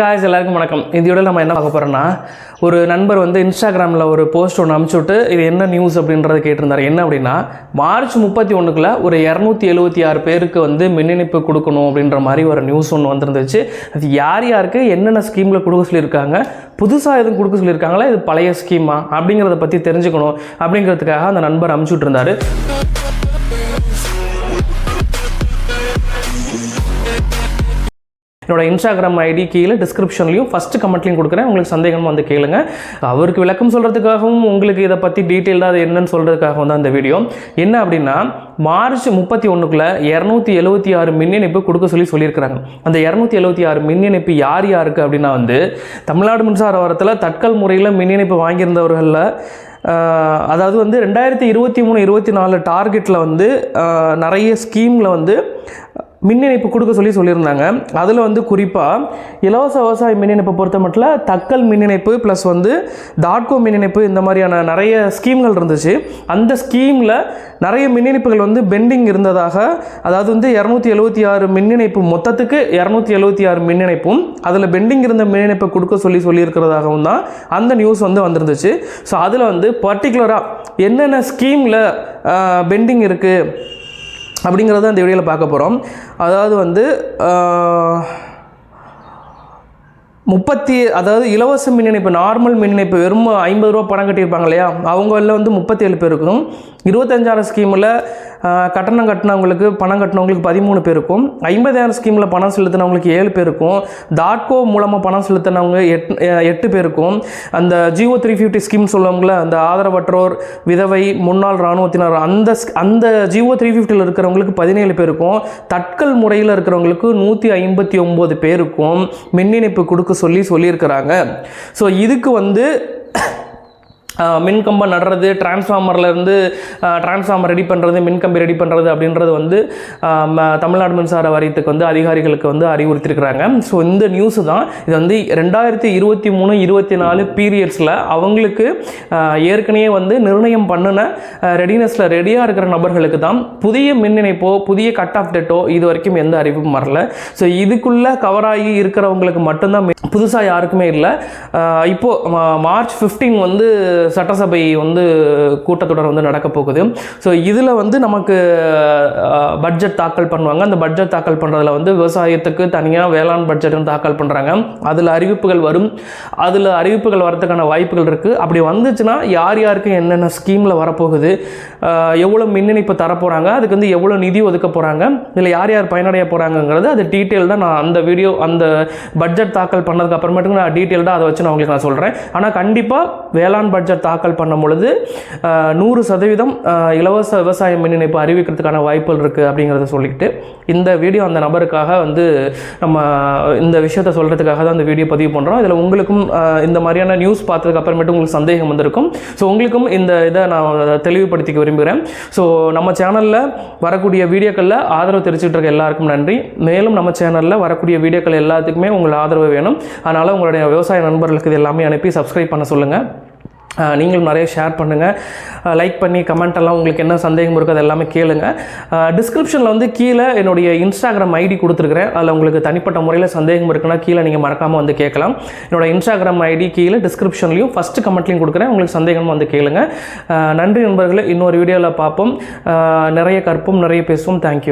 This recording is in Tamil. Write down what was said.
காய்ஸ் எல்லாருக்கும் வணக்கம். இதோட நம்ம என்ன பார்க்க போகிறோம்னா ஒரு நண்பர் வந்து இன்ஸ்டாகிராமில் ஒரு போஸ்ட் ஒன்று அனுப்பிச்சு இது என்ன நியூஸ் அப்படின்றத கேட்டிருந்தார். என்ன அப்படின்னா மார்ச் முப்பத்தி ஒன்றுக்குள்ள ஒரு இரநூத்தி எழுபத்தி ஆறு பேருக்கு வந்து மின் இணைப்பு கொடுக்கணும் அப்படின்ற மாதிரி ஒரு நியூஸ் ஒன்று வந்திருந்துச்சு. அது யார் யாருக்கு என்னென்ன ஸ்கீமில் கொடுக்க சொல்லியிருக்காங்க புதுசாக எதுவும் கொடுக்க சொல்லியிருக்காங்களா இது பழைய ஸ்கீமா அப்படிங்கிறத பற்றி தெரிஞ்சுக்கணும் அப்படிங்கிறதுக்காக அந்த நண்பர் அனுப்பிச்சு இருந்தார் என்னோட இன்ஸ்டாகிராம் ஐடி கீழே டிஸ்கிரிப்ஷன்லையும் ஃபஸ்ட்டு கமெண்ட்லையும் கொடுக்குறேன். உங்களுக்கு சந்தேகம் வந்து கேளுங்க. அவருக்கு விளக்கம் சொல்கிறதுக்காகவும் உங்களுக்கு இதை பற்றி டீட்டெயிலாக அது என்னன்னு சொல்கிறதுக்காகவும் தான் இந்த வீடியோ என்ன அப்படின்னா மார்ச் முப்பத்தி ஒன்றுக்குள்ளே இரநூத்தி எழுபத்தி ஆறு மின் இணைப்பு கொடுக்க சொல்லி சொல்லியிருக்கிறாங்க. அந்த இரநூத்தி எழுபத்தி ஆறு மின் இணைப்பு யார் யாருக்கு அப்படின்னா வந்து தமிழ்நாடு மின்சார வாரத்தில் தட்கல் முறையில் மின் இணைப்பு வாங்கியிருந்தவர்களில் அதாவது வந்து ரெண்டாயிரத்தி இருபத்தி மூணு இருபத்தி நாலு டார்கெட்டில் வந்து நிறைய ஸ்கீமில் வந்து மின் இணைப்பு கொடுக்க சொல்லி சொல்லியிருந்தாங்க. அதில் வந்து குறிப்பாக இலவச விவசாய மின் இணைப்பை பொறுத்த மட்டும் தக்கல் மின் இணைப்பு ப்ளஸ் வந்து டாட்கோ மின் இணைப்பு இந்த மாதிரியான நிறைய ஸ்கீம்கள் இருந்துச்சு. அந்த ஸ்கீமில் நிறைய மின் இணைப்புகள் வந்து பெண்டிங் இருந்ததாக அதாவது வந்து இரநூத்தி எழுபத்தி ஆறு மின் இணைப்பு மொத்தத்துக்கு இரநூத்தி எழுபத்தி ஆறு மின் இணைப்பும் அதில் பெண்டிங் இருந்த மின் இணைப்பை கொடுக்க சொல்லி சொல்லியிருக்கிறதாகவும் தான் அந்த நியூஸ் வந்து வந்திருந்துச்சு. ஸோ அதில் வந்து பர்டிகுலராக என்னென்ன ஸ்கீமில் பெண்டிங் இருக்குது அப்படிங்கிறத இந்த வீடியோவில் பார்க்க போகிறோம் அதாவது வந்து முப்பத்தி அதாவது இலவச மின் இணைப்பு நார்மல் மின் இணைப்பு வெறும் ஐம்பது ரூபா பணம் கட்டியிருப்பாங்க இல்லையா? அவங்களில் வந்து முப்பத்தேழு பேருக்கும் இருபத்தஞ்சாயிரம் ஸ்கீமில் கட்டணம் கட்டினவங்களுக்கு பணம் கட்டினவங்களுக்கு பதிமூணு பேருக்கும் ஐம்பதாயிரம் ஸ்கீமில் பணம் செலுத்தினவங்களுக்கு ஏழு பேருக்கும் தாட்கோ மூலமாக பணம் செலுத்தினவங்க எட் எட்டு பேருக்கும் அந்த ஜியோ த்ரீ ஃபிஃப்டி ஸ்கீம் சொல்லுவாங்கள்ல அந்த ஆதரவற்றோர் விதவை முன்னாள் இராணுவத்தினர் அந்த ஸ்- அந்த ஜியோ த்ரீ ஃபிஃப்டியில் இருக்கிறவங்களுக்கு பதினேழு பேருக்கும் தட்கல் முறையில் இருக்கிறவங்களுக்கு நூற்றி ஐம்பத்தி ஒம்பது பேருக்கும் மின் இணைப்பு கொடுக்க சொல்லி சொல்லியிருக்கிறாங்க. ஸோ இதுக்கு வந்து மின்கம்பம் நடுறது டிரான்ஸ்ஃபார்மர்லேருந்து டிரான்ஸ்ஃபார்மர் ரெடி பண்ணுறது மின்கம்பி ரெடி பண்ணுறது அப்படின்றது வந்து ம- தமிழ்நாடு மின்சார வாரியத்துக்கு வந்து அதிகாரிகளுக்கு வந்து அறிவுறுத்திருக்கிறாங்க. ஸோ இந்த நியூஸ் தான். இது வந்து ரெண்டாயிரத்தி இருபத்தி மூணு இருபத்தி நாலு பீரியட்ஸில் அவங்களுக்கு ஏற்கனவே வந்து நிர்ணயம் பண்ணின ரெடினஸில் ரெடியாக இருக்கிற நபர்களுக்கு தான் புதிய மின் இணைப்போ புதிய கட் ஆஃப் டேட்டோ இது வரைக்கும் எந்த அறிவிப்பும் வரல. ஸோ இதுக்குள்ளே கவர் ஆகி இருக்கிறவங்களுக்கு மட்டும்தான் புதுசாக யாருக்குமே இல்லை. இப்போது மா- மார்ச் 15 வந்து சட்டசபை வந்து கூட்டத்தொடர் வந்து நடக்க போகுது. ஸோ இதில் வந்து நமக்கு பட்ஜெட் தாக்கல் பண்ணுவாங்க. அந்த பட்ஜெட் தாக்கல் பண்ணுறதுல வந்து விவசாயத்துக்கு தனியாக வேளாண் பட்ஜெட்னு தாக்கல் பண்ணுறாங்க அதில் அறிவிப்புகள் வரும். அதில் அறிவிப்புகள் வரதுக்கான வாய்ப்புகள் இருக்குது அப்படி வந்துச்சுன்னா யார் யாருக்கு என்னென்ன ஸ்கீமில் வரப்போகுது? எவ்வளோ மின்னிணைப்பு தரப்போகிறாங்க அதுக்கு வந்து எவ்வளோ நிதி ஒதுக்க போகிறாங்க இதில் யார் யார் பயனடைய போகிறாங்கங்கிறது அது டீட்டெயில்டாக நான் அந்த வீடியோ அந்த பட்ஜெட் தாக்கல் பண்ணதுக்கு அப்புறமேட்டுக்கு நான் டீட்டெயில்டாக அதை வச்சு நான் உங்களுக்கு நான் சொல்கிறேன் ஆனால் கண்டிப்பாக வேளாண் பட்ஜெட் தாக்கல் பண்ணும் பொழுது நூறு சதவீதம் இலவச விவசாய மின் இணைப்பு அறிவிக்கிறதுக்கான வாய்ப்புகள் இருக்குது அப்படிங்கிறத சொல்லிக்கிட்டு இந்த வீடியோ அந்த நபருக்காக வந்து நம்ம இந்த விஷயத்தை சொல்கிறதுக்காக தான் இந்த வீடியோ பதிவு பண்ணுறோம் இதில் உங்களுக்கும் இந்த மாதிரியான நியூஸ் பார்த்ததுக்கு அப்புறமேட்டு உங்களுக்கு சந்தேகம் வந்திருக்கும். ஸோ உங்களுக்கும் இந்த இதை நான் தெளிவுபடுத்திக்க விரும்புகிறேன். ஸோ நம்ம சேனலில் வரக்கூடிய வீடியோக்களில் ஆதரவு தெரிவிச்சுட்டு இருக்க எல்லாருக்கும் நன்றி. மேலும் நம்ம சேனலில் வரக்கூடிய வீடியோக்கள் எல்லாத்துக்குமே உங்களுக்கு ஆதரவு வேணும். அதனால் உங்களுடைய விவசாய நண்பர்களுக்கு இது எல்லாமே அனுப்பி சப்ஸ்கிரைப் பண்ண சொல்லுங்கள் நீங்களும் நிறைய ஷேர் பண்ணுங்கள் லைக் பண்ணி கமெண்ட் எல்லாம் உங்களுக்கு என்ன சந்தேகம் இருக்குது அது எல்லாமே கேளுங்க. டிஸ்கிரிப்ஷனில் வந்து கீழே என்னுடைய இன்ஸ்டாகிராம் ஐடி கொடுத்துருக்குறேன். அதில் உங்களுக்கு தனிப்பட்ட முறையில் சந்தேகம் இருக்குன்னா கீழே நீங்கள் மறக்காமல் வந்து கேட்கலாம். என்னோட இன்ஸ்டாகிராம் ஐடி கீழே டிஸ்கிரிப்ஷன்லையும் ஃபஸ்ட்டு கமெண்ட்லையும் கொடுக்குறேன். உங்களுக்கு சந்தேகம் வந்து கேளுங்க. நன்றி நண்பர்களே இன்னொரு வீடியோவில் பார்ப்போம். நிறைய கற்போம் நிறைய பேசுவோம். தேங்க்யூ